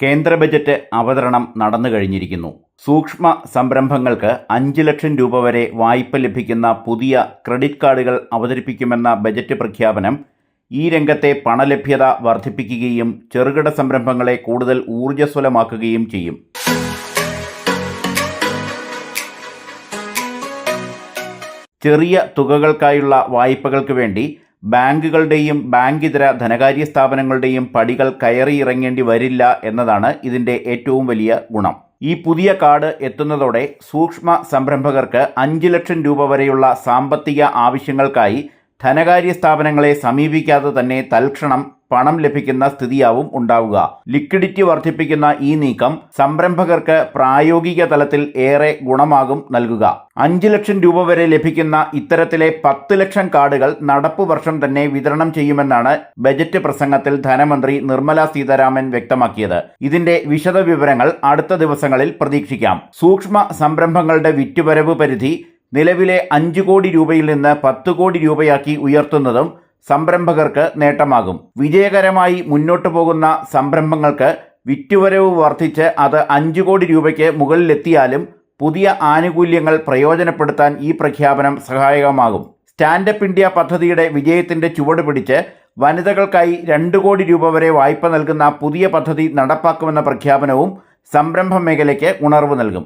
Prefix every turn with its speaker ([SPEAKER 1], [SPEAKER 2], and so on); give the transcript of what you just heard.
[SPEAKER 1] കേന്ദ്ര ബജറ്റ് അവതരണം നടന്നു കഴിഞ്ഞിരിക്കുന്നു. സൂക്ഷ്മ സംരംഭങ്ങൾക്ക് അഞ്ച് ലക്ഷം രൂപ വരെ വായ്പ ലഭിക്കുന്ന പുതിയ ക്രെഡിറ്റ് കാർഡുകൾ അവതരിപ്പിക്കുമെന്ന ബജറ്റ് പ്രഖ്യാപനം ഈ രംഗത്തെ പണലഭ്യത വർദ്ധിപ്പിക്കുകയും ചെറുകിട സംരംഭങ്ങളെ കൂടുതൽ ഊർജസ്വലമാക്കുകയും ചെയ്യും. ചെറിയ തുകകൾക്കായുള്ള വായ്പകൾക്ക് വേണ്ടി ബാങ്കുകളുടെയും ബാങ്കിതര ധനകാര്യ സ്ഥാപനങ്ങളുടെയും പടികൾ കയറി ഇറങ്ങേണ്ടി വരില്ല എന്നതാണ് ഇതിന്റെ ഏറ്റവും വലിയ ഗുണം. ഈ പുതിയ കാർഡ് എത്തുന്നതോടെ സൂക്ഷ്മ സംരംഭകർക്ക് അഞ്ച് ലക്ഷം രൂപ വരെയുള്ള സാമ്പത്തിക ആവശ്യങ്ങൾക്കായി ധനകാര്യ സ്ഥാപനങ്ങളെ സമീപിക്കാതെ തന്നെ തൽക്ഷണം പണം ലഭിക്കുന്ന സ്ഥിതിയാവും ഉണ്ടാവുക. ലിക്വിഡിറ്റി വർദ്ധിപ്പിക്കുന്ന ഈ നീക്കം സംരംഭകർക്ക് പ്രായോഗിക തലത്തിൽ ഏറെ ഗുണമാകും നൽകുക. അഞ്ച് ലക്ഷം രൂപ വരെ ലഭിക്കുന്ന ഇത്തരത്തിലെ പത്ത് ലക്ഷം കാർഡുകൾ നടപ്പ് വർഷം തന്നെ വിതരണം ചെയ്യുമെന്നാണ് ബജറ്റ് പ്രസംഗത്തിൽ ധനമന്ത്രി നിർമ്മല സീതാരാമൻ വ്യക്തമാക്കിയത്. ഇതിന്റെ വിശദ വിവരങ്ങൾ അടുത്ത ദിവസങ്ങളിൽ പ്രതീക്ഷിക്കാം. സൂക്ഷ്മ സംരംഭങ്ങളുടെ വിറ്റുവരവ് പരിധി നിലവിലെ അഞ്ച് കോടി രൂപയിൽ നിന്ന് പത്ത് കോടി രൂപയാക്കി ഉയർത്തുന്നതും സംരംഭകർക്ക് നേട്ടമാകും. വിജയകരമായി മുന്നോട്ടു പോകുന്ന സംരംഭങ്ങൾക്ക് വിറ്റുവരവ് വർദ്ധിച്ച് അത് അഞ്ച് കോടി രൂപയ്ക്ക് മുകളിലെത്തിയാലും പുതിയ ആനുകൂല്യങ്ങൾ പ്രയോജനപ്പെടുത്താൻ ഈ പ്രഖ്യാപനം സഹായകമാകും. സ്റ്റാൻഡപ്പ് ഇന്ത്യ പദ്ധതിയുടെ വിജയത്തിന്റെ ചുവട് പിടിച്ച് വനിതകൾക്കായി രണ്ട് കോടി രൂപ വരെ വായ്പ നൽകുന്ന പുതിയ പദ്ധതി നടപ്പാക്കുമെന്ന പ്രഖ്യാപനവും സംരംഭ മേഖലയ്ക്ക് ഉണർവ് നൽകും.